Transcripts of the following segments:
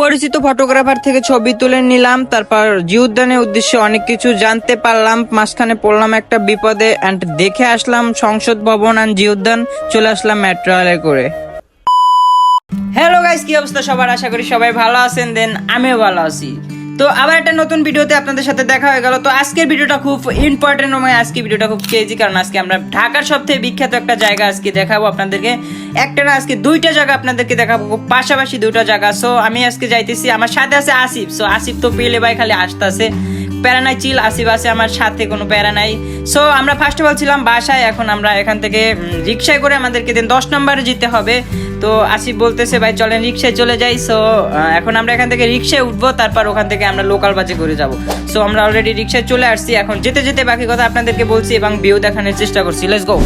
পরিচিত ফটোগ্রাফার থেকে ছবি তুলে নিলাম। তারপর জি উদ্যানের উদ্দেশ্যে অনেক কিছু জানতে পারলাম। মাঝখানে পড়লাম একটা বিপদে অ্যান্ড দেখে আসলাম সংসদ ভবন অ্যান্ড জি উদ্যান চলে আসলাম মেট্রোয়ালে করে। হ্যালো গাইস কি অবস্থা সবার? আশা করি সবাই ভালো আছেন। দেন আমিও ভালো আছি। তো আবার একটা নতুন ভিডিওতে আপনাদের সাথে দেখা হয়ে গেল। তো আজকের ভিডিওটা খুব ইম্পর্টেন্ট নয় আজকের ভিডিওটা খুব ক্রেজি কারণ আজকে আমরা ঢাকার সবথেকে বিখ্যাত একটা জায়গা আজকে দেখাবো আপনাদেরকে। একটা না, আজকে দুইটা জায়গা আপনাদেরকে দেখাবো, পাশাপাশি দুইটা জায়গা। সো আমি আজকে যাইতেছি, আমার সাথে আছে আসিফ। সো আসিফ তো পেলে ভাই খালি আসতেছে। প্যারা নাই চিল আসিফ আছে আমার সাথে, কোনো প্যারা নাই। সো আমরা ফার্স্ট অফ অল ছিলাম বাসায়, এখন আমরা এখান থেকে রিক্সায় করে আমাদেরকে দিন দশ নম্বরে যেতে হবে। তো আসিফ বলতেছে, ভাই, চলেন, রিক্সায় চলে যাই। সো এখন আমরা এখান থেকে রিক্সায় উঠবো, তারপর ওখান থেকে আমরা লোকাল বাজে করে যাব। সো আমরা অলরেডি রিক্সায় চলে আসছি। এখন যেতে যেতে বাকি কথা আপনাদেরকে বলছি এবং ভিউ দেখানোর চেষ্টা করছি। লেটস গো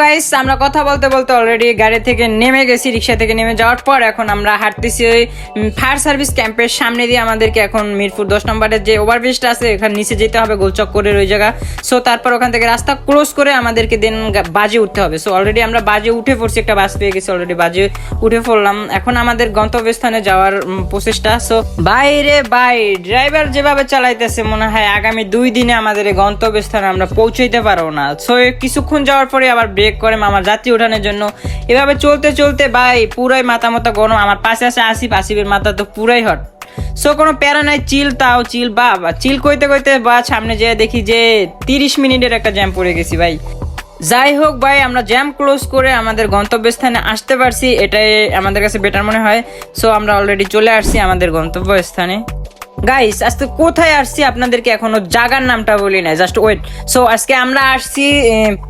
গাইস আমরা কথা বলতে বলতে অলরেডি গাড়ি থেকে নেমে গেছি, রিক্সা থেকে নেমে যাওয়ার পর এখন আমরা হাঁটতেছি ওই ফায়ার সার্ভিস ক্যাম্পের সামনে দিয়ে আমাদেরকে এখন মিরপুর দশ নম্বরের যে ওভারব্রিজটা আছে, এখানে নিচে যেতে হবে, গোলচক্করের ওই জায়গা। সো তারপর ওখান থেকে রাস্তা ক্লোজ করে আমাদেরকে দেন বাজে উঠতে হবে। সো অলরেডি আমরা বাজে উঠে পড়ছি, একটা বাস পেয়ে গেছি অলরেডি বাজে উঠে পড়লাম। এখন আমাদের গন্তব্যস্থানে যাওয়ার প্রচেষ্টা সো বাইরে বাই ড্রাইভার যেভাবে চালাইতেছে, মনে হয় আগামী দুই দিনে আমাদের গন্তব্যস্থানে আমরা পৌঁছাইতে পারব না। সো কিছুক্ষণ যাওয়ার পরে আবার ব্রেক করে আমার যাত্রী ওঠানোর জন্য। এভাবে চলতে চলতে ভাই পুরাই মাথা মাথা গরম, আমার পাশে আসে আসিফ, আসিফের মাথা তো পুরাই হট। সো কোনো প্যারা নাই, চিল তাও চিল, বা চিল কইতে কইতে বা, সামনে যেয়ে দেখি যে তিরিশ মিনিটের একটা জ্যাম পড়ে গেছি ভাই। যাই হোক ভাই, আমরা জ্যাম ক্লোজ করে আমাদের গন্তব্যস্থানে আসতে পারছি, এটাই আমাদের কাছে বেটার মনে হয়। সো আমরা অলরেডি চলে আসছি আমাদের গন্তব্যস্থানে। গাইস আজকে কোথায় আসছি আপনাদেরকে এখনও? জাগার নামটা বলি না জাস্ট ওয়েট সো আজকে আমরা আসছি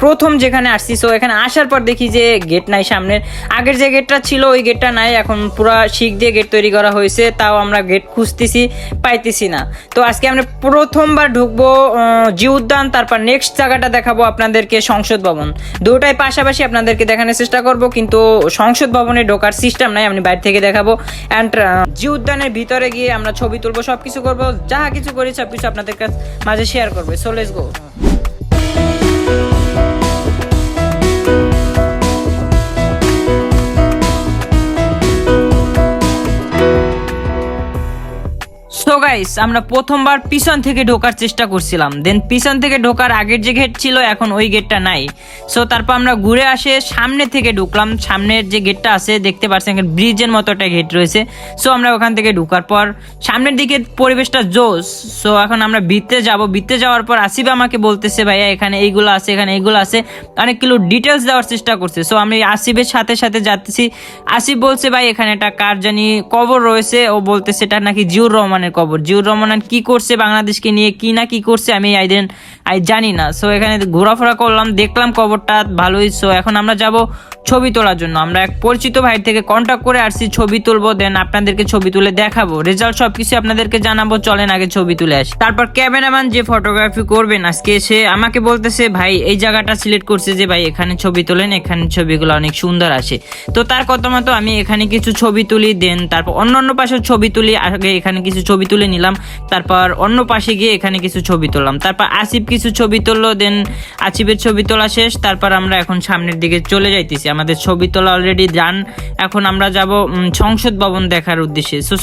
প্রথম যেখানে আসছি সো এখানে আসার পর দেখি যে গেট নাই সামনের। আগের যে গেটটা ছিল, ওই গেটটা নাই, এখন পুরো শিখ দিয়ে গেট তৈরি করা হয়েছে, তাও আমরা গেট খুঁজতেছি, পাইতেছি না। তো আজকে আমরা প্রথমবার ঢুকবো জি উদ্যান, তারপর নেক্সট জায়গাটা দেখাবো আপনাদেরকে সংসদ ভবন। দুটাই পাশাপাশি আপনাদেরকে দেখানোর চেষ্টা করব, কিন্তু সংসদ ভবনে ঢোকার সিস্টেম নাই, আমি বাইরে থেকে দেখাবো। অ্যান্ড জি উদ্যানের ভিতরে গিয়ে আমরা ছবি তুলবো সব। কিছু করব যা কিছু করি সব কিছু আপনাদের কাছে মাঝে শেয়ার করবে। সো লেটস গো গাইস আমরা প্রথমবার পিছন থেকে ঢোকার চেষ্টা করছিলাম। দেন পিছন থেকে ঢোকার আগের যে গেট ছিল, এখন ওই গেটটা নাই। সো তারপর আমরা ঘুরে আসে সামনে থেকে ঢুকলাম। সামনের যে গেটটা আছে, দেখতে পাচ্ছেন ব্রিজের মতো একটা গেট রয়েছে। সো আমরা ওখান থেকে ঢুকার পর সামনের দিকে পরিবেশটা জোস সো এখন আমরা ভিতরে যাব। ভিতরে যাওয়ার পর আসিফ আমাকে বলতেছে, ভাইয়া, এখানে এইগুলো আছে, এখানে এইগুলো আছে। অনেক কিলো ডিটেলস দেওয়ার চেষ্টা করছে। সো আমি আসিফের সাথে সাথে যাচ্ছি। আসিফ বলছে, ভাই, এখানে একটা কার জানি কবর রয়েছে। ও বলতেছে, এটা নাকি জিউর রহমানের কবর। জিউর রহমান কি করছে, বাংলাদেশকে নিয়ে কি না কি করছে, আমি আইডেন আই জানি না। সো এখানে ঘোরাফেরা করলাম, দেখলাম কবরটা ভালোই। সো এখন আমরা যাব ছবি তোলার জন্য। আমরা এক পরিচিত ভাই থেকে কন্ট্যাক্ট করে আসছি, ছবি তুলবো দেন আপনাদেরকে ছবি তুলে দেখাবো। রেজাল্ট সবকিছু আপনাদেরকে জানাব, চলেন আগে ছবি তুলে আসি। তারপর ক্যামেরাম্যান যে ফটোগ্রাফি করবেন, আজকে সে আমাকে বলতেছে, ভাই, এই জায়গাটা সিলেক্ট করছে যে, ভাই, এখানে ছবি তোলেন, এখানে ছবিগুলো অনেক সুন্দর আসে। তো তার কথা মতো আমি এখানে কিছু ছবি তুলি দেন তারপর অন্য অন্য পাশে ছবি তুলি, আগে এখানে কিছু ছবি তুলে নিলাম। তারপর অন্য পাশে গিয়ে এখানে কিছু ছবি তুললাম। তারপর আসিফ কিছু ছবি তুললো দেন আসিফের ছবি তোলা শেষ। তারপর আমরা এখন সামনের দিকে চলে যাইতেছি। আমাদের ছবি তোলা অলরেডি ডান এখন আমরা যাব সংসদ ভবন দেখার উদ্দেশ্যে। সো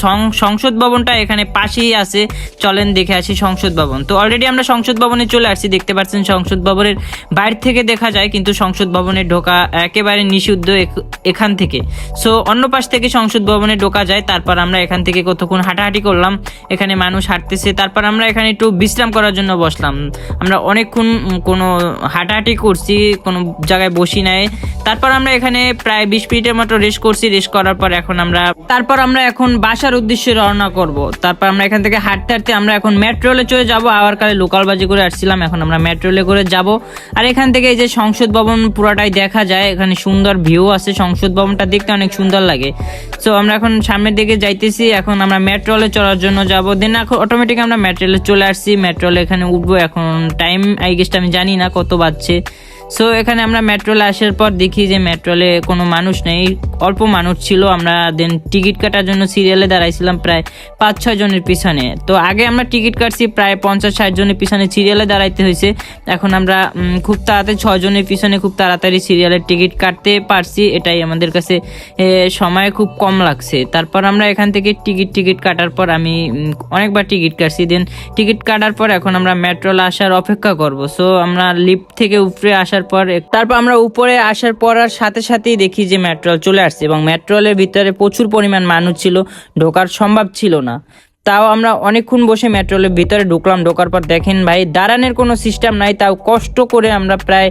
সংসদ ভবনটা এখানে পাশেই আছে। চলেন দেখে আসি সংসদ ভবন। তো অলরেডি আমরা সংসদ ভবনে চলে আসছি। দেখতে পাচ্ছেন সংসদ ভবনের বাইরে থেকে দেখা যায়, কিন্তু সংসদ ভবনে ঢোকা একেবারে নিষিদ্ধ এখান থেকে। সো অন্য পাশ থেকে সংসদ ভবনে ঢোকা যায়। তারপর আমরা এখান থেকে কতক্ষণ হাঁটাহাঁটি করলাম। এখানে মানুষ হাঁটতেছে। তারপর আমরা এখানে একটু বিশ্রাম করার জন্য বসলাম। আমরা অনেকক্ষণ কোনো হাঁটাহাঁটি করছি, কোনো জায়গায় বসি নাই। তারপর আমরা এখানে প্রায় বিশ মিনিটের মতো রেস্ট করছি। রেস্ট করার পর এখন আমরা তারপর আমরা এখন বাসার উদ্দেশ্যে রওনা করব। তারপর আমরা এখান থেকে হাঁটতে হাঁটতে আমরা এখন মেট্রোলে চলে যাব। আবার কালে লোকাল বাজি করে আসছিলাম। এখন আমরা মেট্রোলে করে যাব। আর এখান থেকে এই যে সংসদ ভবন পুরাটাই দেখা যায়। এখানে সুন্দর ভিউ আছে সংসদ ভবনটা দেখতে অনেক সুন্দর লাগে। সো আমরা এখন সামনের দিকে যাইতেছি। এখন আমরা মেট্রোলে চলার জন্য যাব। দেন এখন অটোমেটিক আমরা মেট্রোলে চলে আসছি। মেট্রোলে এখানে উঠবো। এখন টাইম আই গেস্ট আমি জানি না কত বাজছে। সো এখানে আমরা মেট্রোলে আসার পর দেখি যে মেট্রোলে কোনো মানুষ নেই। অল্প মানুষ ছিল। আমরা দেন টিকিট কাটার জন্য সিরিয়ালে দাঁড়াইছিলাম প্রায় পাঁচ ছয় জনের পিছনে। তো আগে আমরা টিকিট কাটছি প্রায় পঞ্চাশ ষাট জনের পিছনে সিরিয়ালে দাঁড়াইতে হয়েছে। এখন আমরা খুব তাড়াতাড়ি ছয় জনের পিছনে খুব তাড়াতাড়ি সিরিয়ালের টিকিট কাটতে পারছি। এটাই আমাদের কাছে সময় খুব কম লাগছে। তারপর আমরা এখান থেকে টিকিট টিকিট কাটার পর আমি অনেকবার টিকিট কাটছি। দেন টিকিট কাটার পর এখন আমরা মেট্রোলে আসার অপেক্ষা করব। সো আমরা লিফট থেকে উপরে আসার পর তারপর আমরা উপরে আসার পর আর সাথে সাথেই দেখি যে মেট্রোল চলে আসছে এবং মেট্রোলের ভিতরে প্রচুর পরিমাণ মানুষ ছিল, ঢোকার সম্ভব ছিল না। তাও আমরা অনেকক্ষণ বসে মেট্রোলের ভিতরে ঢুকলাম, ঢোকার পর দেখেন ভাই দাঁড়ানোর কোনো সিস্টেম নাই, তাও কষ্ট করে আমরা প্রায়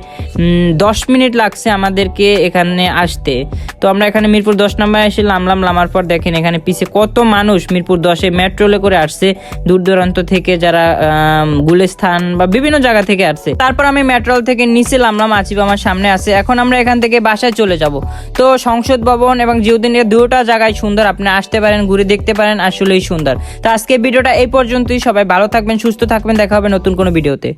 দশ মিনিট লাগছে আমাদেরকে এখানে আসতে। তো আমরা এখানে মিরপুর দশ নম্বরে এসে নামলাম, নামার পর দেখেন এখানে পিছে কত মানুষ মিরপুর দশে মেট্রোলে করে আসছে। দূর দূরান্ত থেকে যারা গুলিস্থান বা বিভিন্ন জায়গা থেকে আসছে। তারপর আমি মেট্রোল থেকে নিচে নামলাম আচিব আমার সামনে আছে। এখন আমরা এখান থেকে বাসায় চলে যাব। তো সংসদ ভবন এবং জিউদিন এর দুটো জায়গায় সুন্দর, আপনি আসতে পারেন, ঘুরে দেখতে পারেন, আসলেই সুন্দর। তো আজকে ভিডিওটা এই পর্যন্তই। সবাই ভালো থাকবেন, সুস্থ থাকবেন। দেখা হবে নতুন কোনো ভিডিওতে।